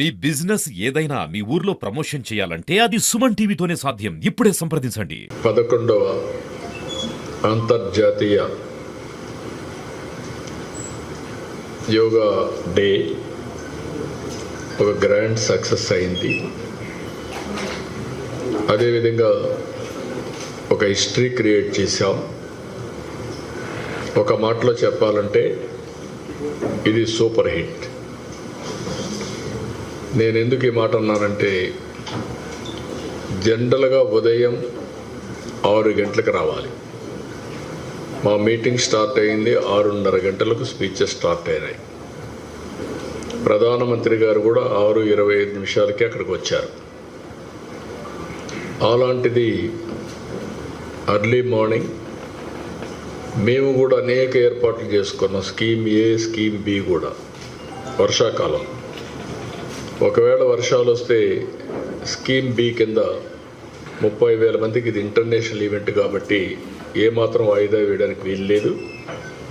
మీ business ఏదైనా మీ ఊర్లో promotion చేయాలంటే అది సుమన్ టీవీతోనే సాధ్యం. ఇప్పుడే సంప్రదించండి. పదకొండవ అంతర్జాతీయ యోగా డే ఒక గ్రాండ్ సక్సెస్ అయింది. అదేవిధంగా ఒక హిస్టరీ క్రియేట్ చేశాం. ఒక మాటలో చెప్పాలంటే ఇది సూపర్ హిట్. నేను ఎందుకు ఈ మాట అన్నానంటే జనరల్గా ఉదయం ఆరు గంటలకు రావాలి. మా మీటింగ్ స్టార్ట్ అయింది ఆరున్నర గంటలకు స్పీచెస్ స్టార్ట్ అయినాయి. ప్రధానమంత్రి గారు కూడా ఆరు ఇరవై ఐదు నిమిషాలకి అక్కడికి వచ్చారు. అలాంటిది అర్లీ మార్నింగ్ మేము కూడా అనేక ఏర్పాట్లు చేసుకున్నాం. స్కీమ్ ఏ స్కీమ్ బి కూడా. వర్షాకాలం. ఒకవేళ వర్షాలు వస్తే స్కీమ్ బి కింద ముప్పై వేల మందికి ఇది ఇంటర్నేషనల్ ఈవెంట్ కాబట్టి ఏమాత్రం వాయిదా వేయడానికి వీలు లేదు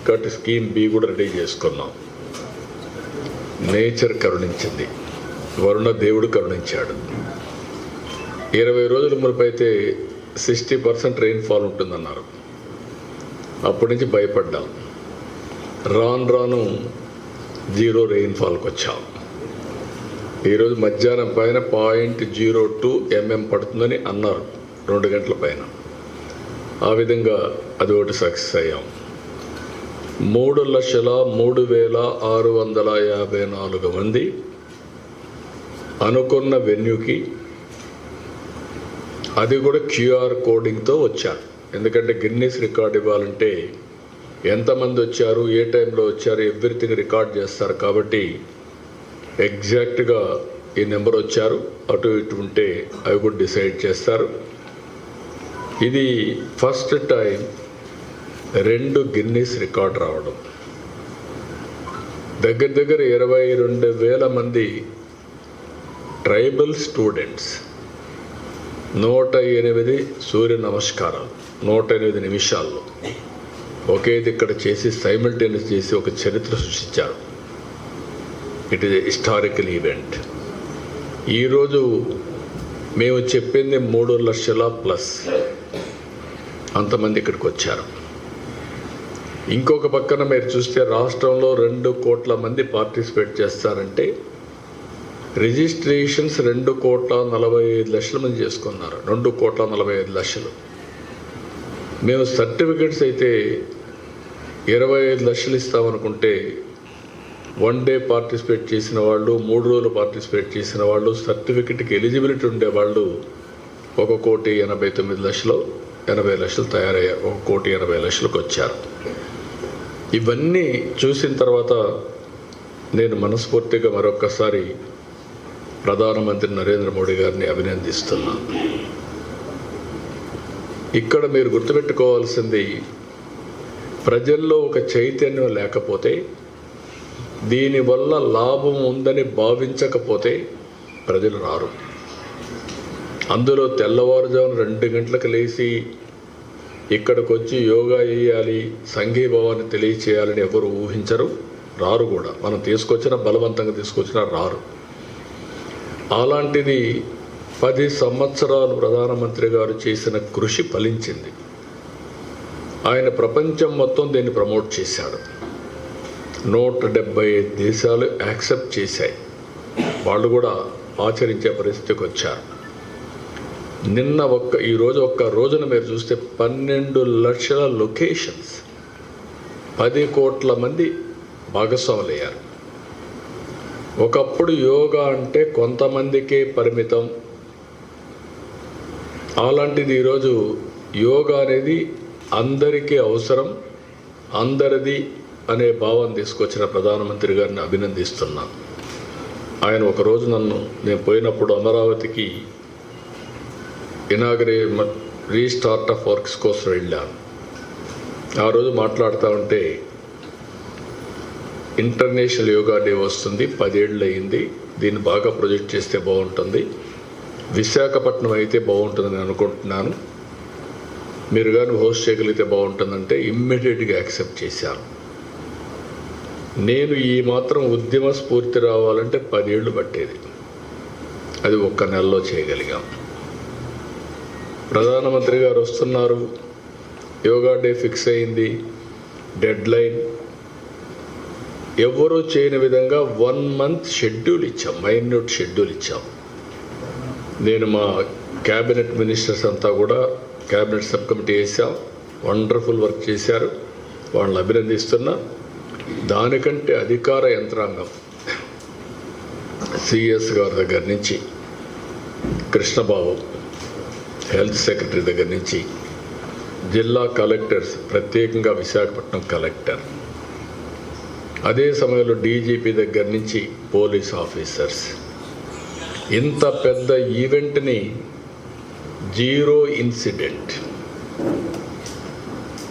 కాబట్టి స్కీమ్ బి కూడా రెడీ చేసుకున్నాం. నేచర్ కరుణించింది. వరుణ దేవుడు కరుణించాడు. ఇరవై రోజుల అయితే సిక్స్టీ పర్సెంట్ రెయిన్ఫాల్ ఉంటుందన్నారు. అప్పటి నుంచి భయపడ్డాం. రాను రాను జీరో రెయిన్ఫాల్కి వచ్చాం ఈరోజు మధ్యాహ్నం పైన పాయింట్ జీరో టూ ఎంఎం పడుతుందని అన్నారు. రెండు గంటల పైన. ఆ విధంగా అది ఒకటి సక్సెస్ అయ్యాం. మూడు లక్షల మూడు వేల ఆరు వందల యాభై నాలుగు మంది అనుకున్న వెన్యూకి అది కూడా క్యూఆర్ కోడింగ్తో వచ్చారు. ఎందుకంటే గిన్నీస్ రికార్డ్ ఇవ్వాలంటే ఎంతమంది వచ్చారు ఏ టైంలో వచ్చారు ఎవ్రీథింగ్ రికార్డ్ చేస్తారు కాబట్టి ఎగ్జాక్ట్గా ఈ నెంబర్ వచ్చారు. అటు ఇటు ఉంటే అవి కూడా డిసైడ్ చేస్తారు. ఇది ఫస్ట్ టైం రెండు గిన్నీస్ రికార్డ్ రావడం. దగ్గర దగ్గర ఇరవై రెండు వేల మంది ట్రైబల్ స్టూడెంట్స్ నూట ఎనిమిది సూర్య నమస్కారాలు నూట ఎనిమిది నిమిషాల్లో ఒకేది ఇక్కడ చేసి సైమల్టేనియస్ చేసి ఒక చరిత్ర సృష్టించారు. ఇట్ ఈస్ హిస్టారికల్ ఈవెంట్ ఈరోజు మేము చెప్పింది మూడు లక్షల ప్లస్ అంతమంది ఇక్కడికి వచ్చారు. ఇంకొక పక్కన మీరు చూస్తే రాష్ట్రంలో రెండు కోట్ల మంది పార్టిసిపేట్ చేస్తారంటే రిజిస్ట్రేషన్స్ రెండు కోట్ల నలభై ఐదు లక్షల మంది చేసుకున్నారు. రెండు కోట్ల నలభై ఐదు లక్షలు. మేము సర్టిఫికెట్స్ అయితే ఇరవై ఐదు లక్షలు ఇస్తామనుకుంటే వన్ డే పార్టిసిపేట్ చేసిన వాళ్ళు మూడు రోజులు పార్టిసిపేట్ చేసిన వాళ్ళు సర్టిఫికెట్కి ఎలిజిబిలిటీ ఉండే వాళ్ళు ఒక కోటి ఎనభై తొమ్మిది లక్షలు ఎనభై లక్షలు తయారయ్యారు ఒక కోటి ఎనభై లక్షలకు వచ్చారు. ఇవన్నీ చూసిన తర్వాత నేను మనస్ఫూర్తిగా మరొక్కసారి ప్రధానమంత్రి నరేంద్ర మోడీ గారిని అభినందిస్తున్నాను ఇక్కడ మీరు గుర్తుపెట్టుకోవాల్సింది ప్రజల్లో ఒక చైతన్యం లేకపోతే దీనివల్ల లాభం ఉందని భావించకపోతే ప్రజలు రారు. అందులో తెల్లవారుజామున రెండు గంటలకు లేచి ఇక్కడికి వచ్చి యోగా చేయాలి సంఘీభావాన్ని తెలియచేయాలని ఎవరు ఊహించరు రారు కూడా. మనం తీసుకొచ్చిన బలవంతంగా తీసుకొచ్చినా రారు. అలాంటిది పది సంవత్సరాలు ప్రధానమంత్రి గారు చేసిన కృషి ఫలించింది. ఆయన ప్రపంచం మొత్తం దీన్ని ప్రమోట్ చేశాడు. నూట డెబ్బై ఐదు దేశాలు యాక్సెప్ట్ చేశాయి. వాళ్ళు కూడా ఆచరించే పరిస్థితికి వచ్చారు. నిన్న ఒక్క ఈరోజు ఒక్క రోజున మీరు చూస్తే పన్నెండు లక్షల లొకేషన్స్. పది కోట్ల మంది భాగస్వాములయ్యారు. ఒకప్పుడు యోగా అంటే కొంతమందికే పరిమితం. అలాంటిది ఈరోజు యోగా అనేది అందరికీ అవసరం అందరిది అనే భావం తీసుకొచ్చిన ప్రధానమంత్రి గారిని అభినందిస్తున్నాను ఆయన ఒకరోజు నన్ను నేను పోయినప్పుడు అమరావతికి ఇనాగరే రీస్టార్ట్ ఆఫ్ వర్క్స్ కోసం వెళ్ళాను. ఆ రోజు మాట్లాడుతూ ఉంటే ఇంటర్నేషనల్ యోగా డే వస్తుంది పదేళ్ళు అయింది దీన్ని బాగా ప్రొజెక్ట్ చేస్తే బాగుంటుంది విశాఖపట్నం అయితే బాగుంటుందని అనుకుంటున్నాను. మీరు కానీ హోస్ట్ చేయగలిగితే బాగుంటుందంటే ఇమ్మీడియట్గా యాక్సెప్ట్ చేశాను. నేను ఈ మాత్రం ఉద్యమ స్ఫూర్తి రావాలంటే పదేళ్ళు పట్టేది. అది ఒక్క నెలలో చేయగలిగాం. ప్రధానమంత్రి గారు వస్తున్నారు. యోగా డే ఫిక్స్ అయింది. Deadline. ఎవరూ చేయని విధంగా వన్ మంత్ షెడ్యూల్ ఇచ్చాం. మైన్యూట్ షెడ్యూల్ ఇచ్చాం. నేను మా క్యాబినెట్ మినిస్టర్స్ అంతా కూడా క్యాబినెట్ సబ్ కమిటీ వేసాం వండర్ఫుల్ వర్క్ చేశారు. వాళ్ళని అభినందిస్తున్నా. దానికంటే అధికార యంత్రాంగం. సిఎస్ గారి దగ్గర నుంచి కృష్ణబాబు హెల్త్ సెక్రటరీ దగ్గర నుంచి జిల్లా కలెక్టర్స్ ప్రత్యేకంగా విశాఖపట్నం కలెక్టర్. అదే సమయంలో డీజీపీ దగ్గర నుంచి పోలీస్ ఆఫీసర్స్. ఇంత పెద్ద ఈవెంట్ని zero incident.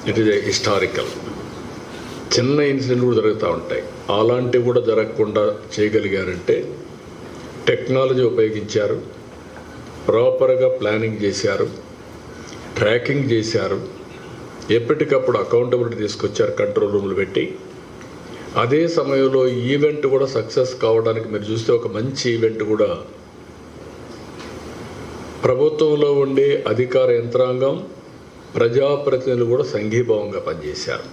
It is historical చిన్న ఇన్సిడెంట్ కూడా జరుగుతూ ఉంటాయి. అలాంటివి కూడా జరగకుండా చేయగలిగారంటే టెక్నాలజీ ఉపయోగించారు ప్రాపర్గా ప్లానింగ్ చేశారు ట్రాకింగ్ చేశారు ఎప్పటికప్పుడు అకౌంటబిలిటీ తీసుకొచ్చారు కంట్రోల్ రూమ్లు పెట్టి. అదే సమయంలో ఈవెంట్ కూడా సక్సెస్ కావడానికి మీరు చూస్తే ఒక మంచి ఈవెంట్ కూడా ప్రభుత్వంలో ఉండే అధికార యంత్రాంగం ప్రజాప్రతినిధులు కూడా సంఘీభావంగా పనిచేశారు.